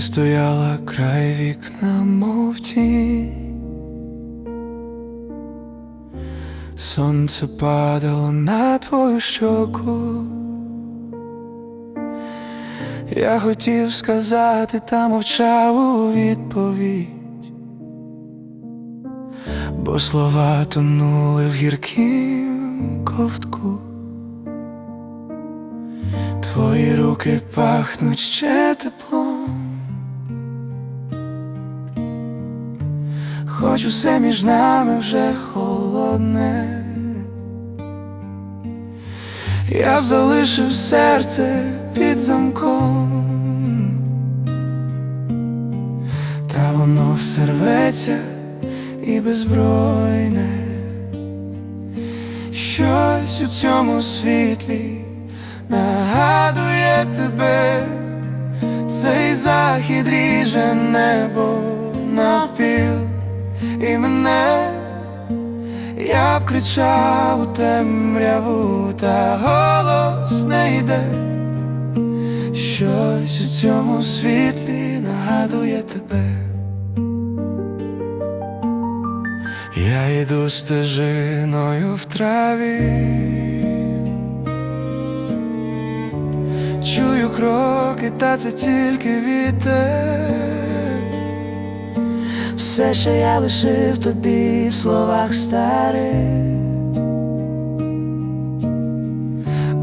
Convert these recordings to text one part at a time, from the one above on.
стояла край вікна, мов тінь Сонце падало на твою щоку. Я хотів сказати, та мовчав у відповідь, бо слова тонули в гіркім ковтку. Твої руки пахнуть ще теплом, хоч усе між нами вже холодне. Я б залишив серце під замком, та воно все рветься і беззбройне. Щось у цьому світлі нагадує тебе, цей захід ріже небо навпіл і мене. Я б кричав у темряву, та голос не йде. Щось у цьому світлі нагадує тебе. Я йду стежиною в траві, чую кроки, та це тільки вітер. Все, що я лишив тобі в словах старих,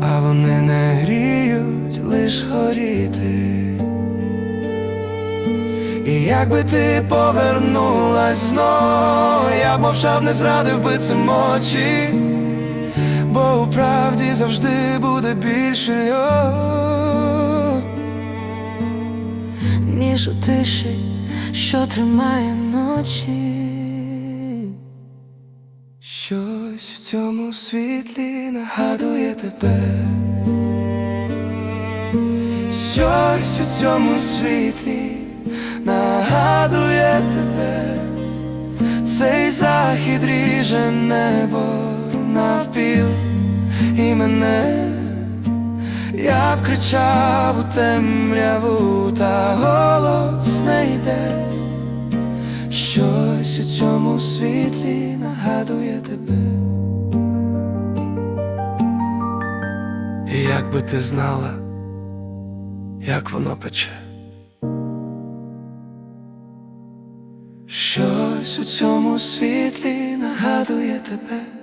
а вони не гріють, лиш горіти. І якби ти повернулась знов, я б мовчав, не зрадив би цим очі, бо у правді завжди буде більше льот, ніж у тиші, що тримає ночі. Щось в цьому світлі нагадує тебе. Щось у цьому світлі нагадує тебе, цей захід ріже небо навпіл і мене. Я б кричав у темряву, та голос не йде. Щось у цьому світлі нагадує тебе. І як би ти знала, як воно пече. Щось у цьому світлі нагадує тебе.